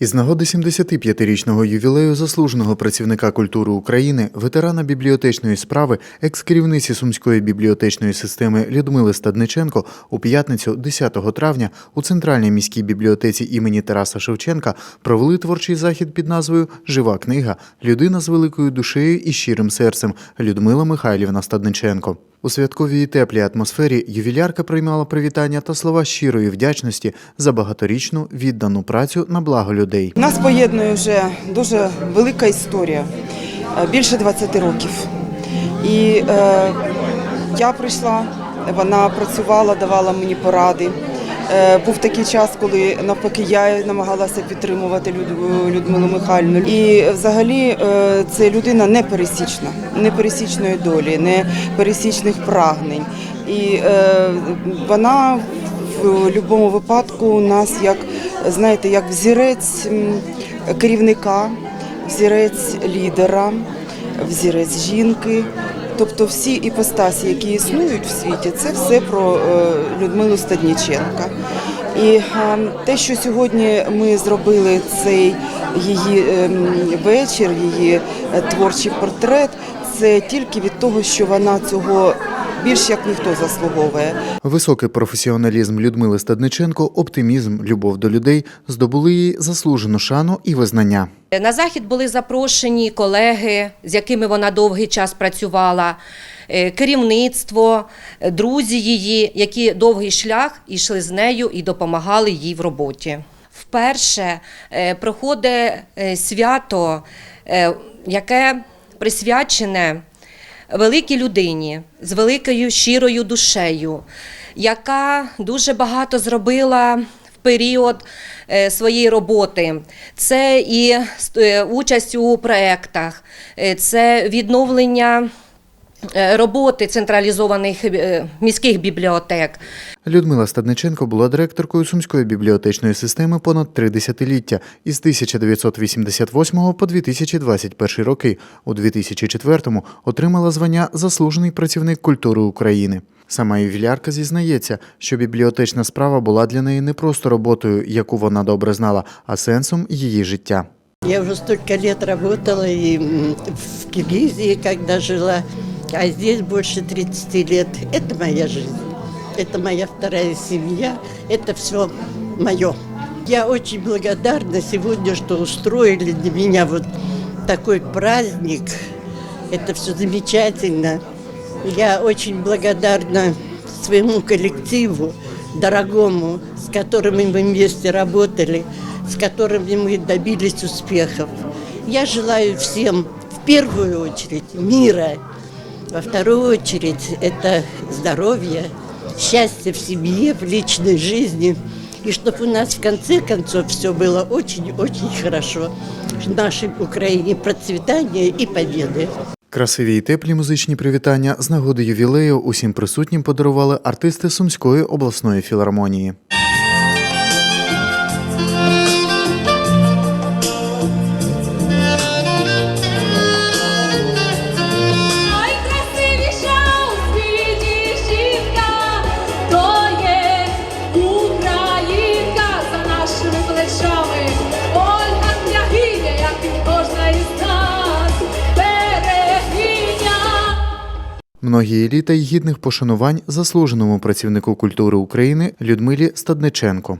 Із нагоди 75-річного ювілею заслуженого працівника культури України, ветерана бібліотечної справи, екс-керівниці Сумської бібліотечної системи Людмили Стадниченко у п'ятницю, 10 травня, у центральній міській бібліотеці імені Тараса Шевченка провели творчий захід під назвою Жива книга Людина з великою душею і щирим серцем Людмила Михайлівна Стадниченко. У святковій теплій атмосфері ювілярка приймала привітання та слова щирої вдячності за багаторічну віддану працю на благо людей. Нас поєднує вже дуже велика історія, е, більше 20 років. І е, я прийшла, вона працювала, давала мені поради. Е, був такий час, коли навпаки я намагалася підтримувати Люд- Людмилу Михайлівну. І взагалі е, це людина непересічна, непересічної долі, непересічних прагнень. І е, вона в будь-якому випадку у нас як знаєте, як взірець керівника, взірець лідера, взірець жінки. Тобто всі іпостасі, які існують в світі, це все про е, Людмилу Стадніченка. І е, те, що сьогодні ми зробили цей її ем, вечір, її е, творчий портрет, це тільки від того, що вона цього більш як ніхто заслуговує. Високий професіоналізм Людмили Стадниченко, оптимізм, любов до людей здобули їй заслужену шану і визнання. На захід були запрошені колеги, з якими вона довгий час працювала, е, керівництво, е, друзі її, які довгий шлях йшли з нею і допомагали їй в роботі. Вперше е, проходить свято, яке присвячене великій людині з великою щирою душею, яка дуже багато зробила в період е, своєї роботи. Це і е, участь у проєктах, е, це відновлення роботи централізованих е, міських бібліотек. Людмила Стадниченко була директоркою Сумської бібліотечної системи понад три десятиліття із 1988 по 2021 роки. У 2004-му отримала звання Заслужений працівник культури України. Сама ювілярка зізнається, що бібліотечна справа була для неї не просто роботою, яку вона добре знала, а сенсом її життя. Я уже столько лет работала и м, в Киргизии, когда жила, а здесь больше 30 лет. Это моя жизнь, это моя вторая семья, это все мое. Я очень благодарна сегодня, что устроили для меня вот такой праздник. Это все замечательно. Я очень благодарна своему коллективу, дорогому, с которыми мы вместе работали, с которыми мы добились успехов. Я желаю всем в первую очередь мира, во вторую очередь это здоровья, счастья в семье, в личной жизни. И чтобы у нас в конце концов все было очень-очень хорошо. В нашей Украине процветания и победы. Красиві і теплі музичні привітання з нагоди ювілею усім присутнім подарували артисти Сумської обласної філармонії. Многі еліта й гідних пошанувань заслуженому працівнику культури України Людмилі Стадниченко.